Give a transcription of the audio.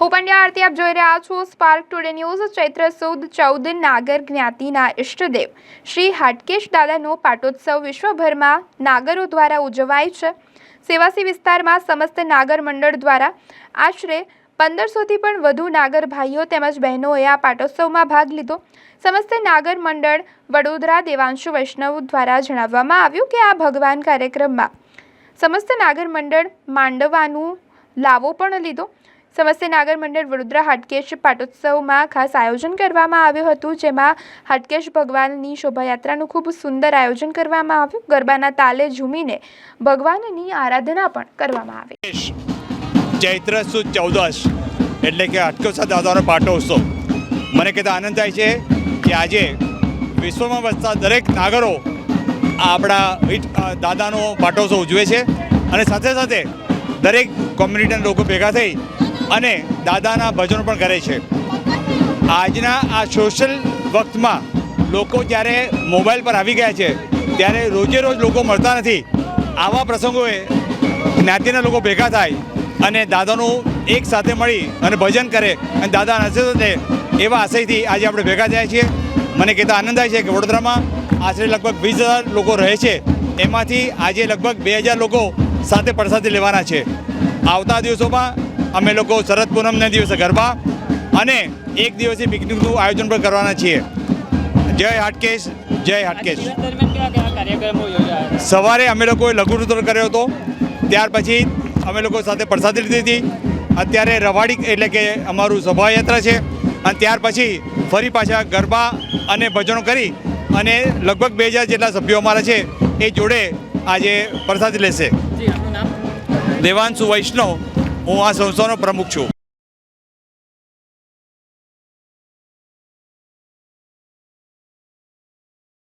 હું પંડ્યા આરતી, આપ જોઈ રહ્યા છો સ્પાર્ક ટુડે ન્યૂઝ ચૈત્ર સુદ ચૌદ, નાગર જ્ઞાતિના ઇષ્ટદેવ શ્રી હાટકેશ દાદાનો પાટોત્સવ વિશ્વભરમાં નાગરો દ્વારા ઉજવાય છે. સેવાસી વિસ્તારમાં સમસ્ત નાગર મંડળ દ્વારા આશરે પંદરસોથી પણ વધુ નાગર ભાઈઓ તેમજ બહેનોએ આ પાટોત્સવમાં ભાગ લીધો. સમસ્ત નાગર મંડળ વડોદરા, દેવાંશુ, વૈષ્ણવ દ્વારા જણાવવામાં આવ્યું કે આ ભગવાન કાર્યક્રમમાં સમસ્ત નાગર મંડળ માંડવાનું લાવો પણ લીધો. સમસ્ત નાગર મંડળ વડોદરા હાટકેશ પાટોત્સવમાં ખાસ આયોજન કરવામાં આવ્યું હતું, જેમાં હાટકેશ ભગવાનની શોભાયાત્રાનું ખૂબ સુંદર આયોજન કરવામાં આવ્યું. ગરબાના તાલે ઝૂમીને ભગવાનની આરાધના પણ કરવામાં આવી. ચૈત્ર સુદ ચૌદશ, એટલે કે અટકોસા દાદાનો પાટોત્સવ. મને કહેતા આનંદ થાય છે કે આજે વિશ્વમાં વસતા દરેક નાગરો આપણા દાદાનો પાટોત્સવ ઉજવે છે અને સાથે સાથે દરેક કોમ્યુનિટીના લોકો ભેગા થઈ અને દાદાના ભજનો પણ કરે છે. આજના આ સોશિયલ વખતમાં લોકો જ્યારે મોબાઈલ પર આવી ગયા છે, ત્યારે રોજે રોજ લોકો મળતા નથી. આવા પ્રસંગોએ જ્ઞાતિના લોકો ભેગા થાય અને દાદાનું એક સાથે મળી અને ભજન કરે અને દાદા હસે સાથે એવા આશયથી આજે આપણે ભેગા થયા છીએ. મને કહેતા આનંદ થાય છે કે વડોદરામાં આશરે લગભગ વીસ હજાર લોકો રહે છે. એમાંથી આજે લગભગ બે હજાર લોકો સાથે પ્રસાદી લેવાના છે. આવતા દિવસોમાં અમે લોકો શરદ પૂનમના દિવસે ગરબા અને એક દિવસે પિકનિકનું આયોજન પણ કરવાના છીએ. જય હાટકેશ જય હાટકેશ. સવારે અમે લોકોએ લઘુનૃત્ય કર્યો હતો. ત્યાર પછી અમે લોકો સાથે પ્રસાદી લીધી હતી. અત્યારે રવાડી એટલે કે અમારું શોભાયાત્રા છે. અને ત્યાર પછી ફરી પાછા ગરબા અને ભજનો કરી અને લગભગ બે હજાર જેટલા સભ્યો અમારા છે એ જોડે આજે પ્રસાદી લેશે. દેવાંશુ વૈષ્ણવ હું આ સંસ્થાનો પ્રમુખ છું